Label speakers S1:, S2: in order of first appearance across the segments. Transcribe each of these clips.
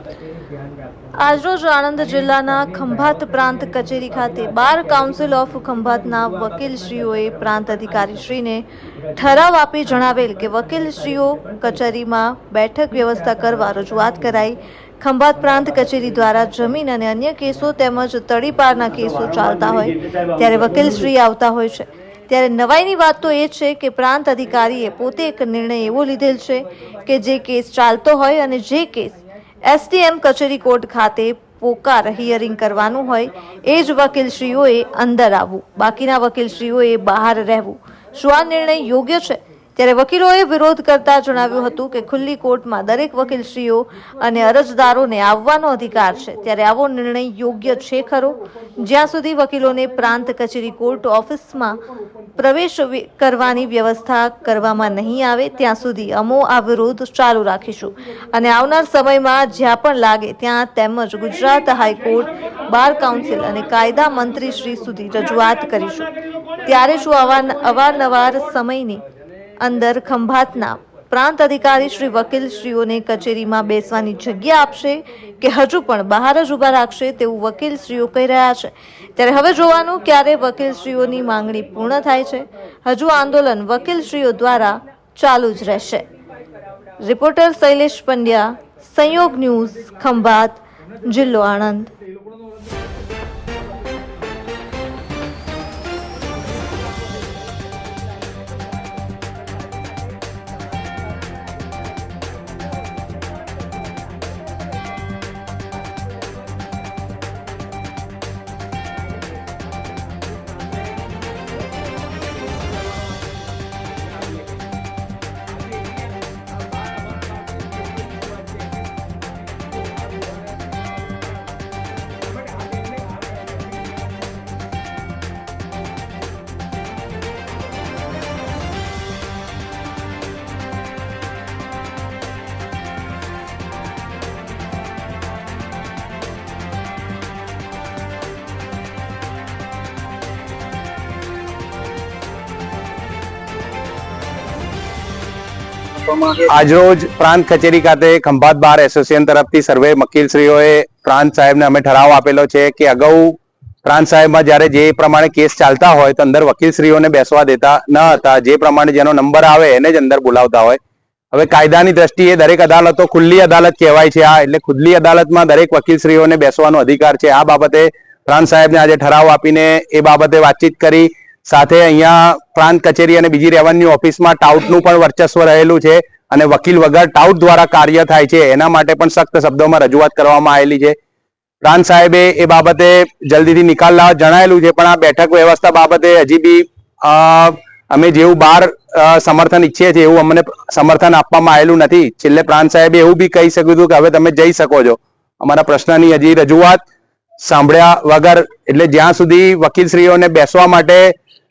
S1: આજરોજ આણંદ જિલ્લાના ખંભાત પ્રાંત કચેરી ખાતે બાર કાઉન્સિલ ઓફ ખંભાતના વકીલશ્રીઓએ પ્રાંત અધિકારીશ્રીને ઠરાવ આપી જણાવેલ કે વકીલશ્રીઓ કચેરીમાં બેઠક વ્યવસ્થા કરવા રજૂઆત કરાઈ. ખંભાત પ્રાંત કચેરી દ્વારા જમીન અને અન્ય કેસો તેમજ તડીપારના કેસો ચાલતા હોય ત્યારે વકીલશ્રી આવતા હોય છે. ત્યારે નવાઈની વાત તો એ છે કે પ્રાંત અધિકારીએ પોતે એક નિર્ણય એવો લીધેલ છે કે જે કેસ ચાલતો હોય અને જે કેસ એસડીએમ કચેરી કોર્ટ ખાતે પોકાર હિયરિંગ કરવાનું હોય, એ જ વકીલશ્રીઓએ અંદર આવવું. બાકીના વકીલશ્રીઓએ બહાર રહેવું. શું આ નિર્ણય યોગ્ય છે? ત્યારે વકીલોએ વિરોધ કરતા જણાવ્યું હતું કે ખુલ્લી કોર્ટમાં દરેક વકીલશ્રીઓ અને અરજદારોને આવવાનો અધિકાર છે. ત્યારે આવો નિર્ણય યોગ્ય છે ખરો? જ્યાં સુધી વકીલોને પ્રાંત કચેરી કોર્ટ ઓફિસમાં પ્રવેશ કરવાની વ્યવસ્થા કરવામાં નહીં આવે, ત્યાં સુધી અમો આ વિરોધ ચાલુ રાખીશું. અને આવનાર સમયમાં જ્યાં પણ લાગે ત્યાં તેમજ ગુજરાત હાઈકોર્ટ, બાર કાઉન્સિલ અને કાયદા મંત્રી શ્રી સુધી રજૂઆત કરીશું. ત્યારે શું અવાર અવારનવાર સમયની અંદર ખંભાતના પ્રાંત અધિકારી શ્રી વકીલશ્રીઓને કચેરીમાં બેસવાની જગ્યા આપશે કે હજુ પણ બહાર જ ઊભા રાખશે તેવું વકીલશ્રીઓ કહી રહ્યા છે. ત્યારે હવે જોવાનું ક્યારે વકીલશ્રીઓની માંગણી પૂર્ણ થાય છે. હજુ આંદોલન વકીલશ્રીઓ દ્વારા ચાલુ જ રહેશે. રિપોર્ટર શૈલેષ પંડ્યા, સંયોગ ન્યૂઝ, ખંભાત, જિલ્લો આણંદ.
S2: આજરોજ પ્રાંત કચેરી ખાતે ખંભાત બાર એસોસિએશન તરફથી સર્વે વકીલશ્રીઓએ પ્રાંત સાહેબને અમે ઠરાવ આપેલો છે કે અગાઉ પ્રાંત સાહેબમાં જ્યારે જે પ્રમાણે કેસ ચાલતા હોય તો અંદર વકીલશ્રીઓને બેસવા દેતા ન હતા. જે પ્રમાણે જેનો નંબર આવે એને જ અંદર બોલાવતા હોય. હવે કાયદાની દ્રષ્ટિએ દરેક અદાલતો ખુલ્લી અદાલત કહેવાય છે આ. એટલે ખુલ્લી અદાલતમાં દરેક વકીલશ્રીઓને બેસવાનો અધિકાર છે. આ બાબતે પ્રાંત સાહેબને આજે ઠરાવ આપીને એ બાબતે વાતચીત કરી સાથે અહીંયા પ્રાંત કચેરી અને બીજી રેવન્યુ ઓફિસમાં ટાઉટનું પણ વર્ચસ્વ રહેલું છે અને વકીલ વગર ટાઉટ દ્વારા કાર્ય થાય છે. એના માટે પણ સખ્ત શબ્દોમાં રજૂઆત કરવામાં આવેલી છે. પ્રાંત સાહેબે એ બાબતે જલ્દીથી નિકાલ લાવવા જણાયેલું છે, પણ આ બેઠક વ્યવસ્થા બાબતે હજી બી અમે જેવું બહાર સમર્થન ઈચ્છીએ છીએ એવું અમને સમર્થન આપવામાં આવેલું નથી. છેલ્લે પ્રાંત સાહેબે એવું બી કહી શક્યું હતું કે હવે તમે જઈ શકો છો. અમારા પ્રશ્નની હજી રજૂઆત સાંભળ્યા વગર, એટલે જ્યાં સુધી વકીલશ્રીઓને બેસવા માટે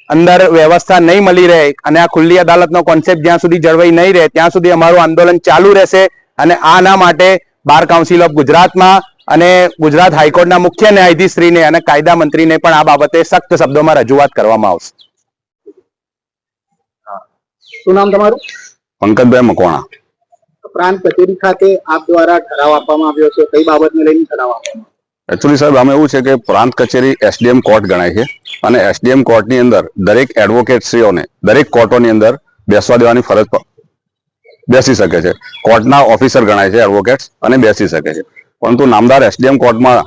S2: અંદર વ્યવસ્થા નહીં મળી રહે અને આ ખુલ્લી અદાલતનો કોન્સેપ્ટ જ્યાં સુધી જળવાઈ નહીં રહે ત્યાં સુધી અમારું આંદોલન ચાલુ રહેશે અને આના માટે બાર કાઉન્સિલ ઓફ ગુજરાતમાં અને ગુજરાત હાઈકોર્ટના મુખ્ય ન્યાયાધીશશ્રીને અને કાયદા મંત્રીને પણ આ બાબતે સખ્ત શબ્દોમાં રજૂઆત કરવામાં આવશે.
S3: શું નામ તમારું?
S2: પંકજભાઈ મકવાણા.
S3: પ્રાંત કચેરી ખાતે આપ દ્વારા ઠરાવ આપવામાં આવ્યો છે. કઈ બાબતને લઈને ઠરાવ આપવામાં
S4: એકચ્યુઅલી સાહેબ, આમાં એવું છે કે પ્રાંત કચેરી એસડીએમ કોર્ટ ગણાય છે અને એસડીએમ કોર્ટની અંદર દરેક એડવોકેટશ્રીઓને દરેક કોર્ટોની અંદર બેસવા દેવાની ફરજ બેસી શકે છે. કોર્ટના ઓફિસર ગણાય છે એડવોકેટ્સ અને બેસી શકે છે. પરંતુ નામદાર એસડીએમ કોર્ટમાં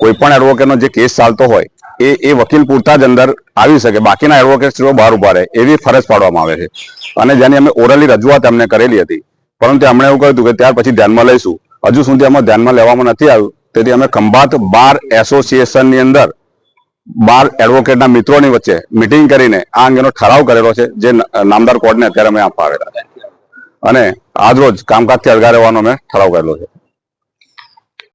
S4: કોઈ પણ એડવોકેટનો જે કેસ ચાલતો હોય, એ એ વકીલ પૂરતા જ અંદર આવી શકે. બાકીના એડવોકેટશ્રીઓ બહાર ઊભા રહે, એવી ફરજ પાડવામાં આવે છે. અને જેની અમે ઓરલી રજૂઆત એમને કરેલી હતી. પરંતુ એમણે એવું કહ્યું હતું કે ત્યાર પછી ધ્યાનમાં લઈશું. હજુ સુધી આમાં ધ્યાનમાં લેવામાં નથી આવ્યું. તેથી અમે ખંભાત બાર એસોસિએશનની અંદર બાર એડવોકેટના મિત્રોની વચ્ચે મિટિંગ કરીને આ અંગેનો ઠરાવ કરેલો છે, જે નામદાર કોર્ટને અત્યારે અમે આપવા આવેલા છે. અને આજરોજ કામકાજથી અળગા રહેવાનો અમે ઠરાવ કરેલો છે.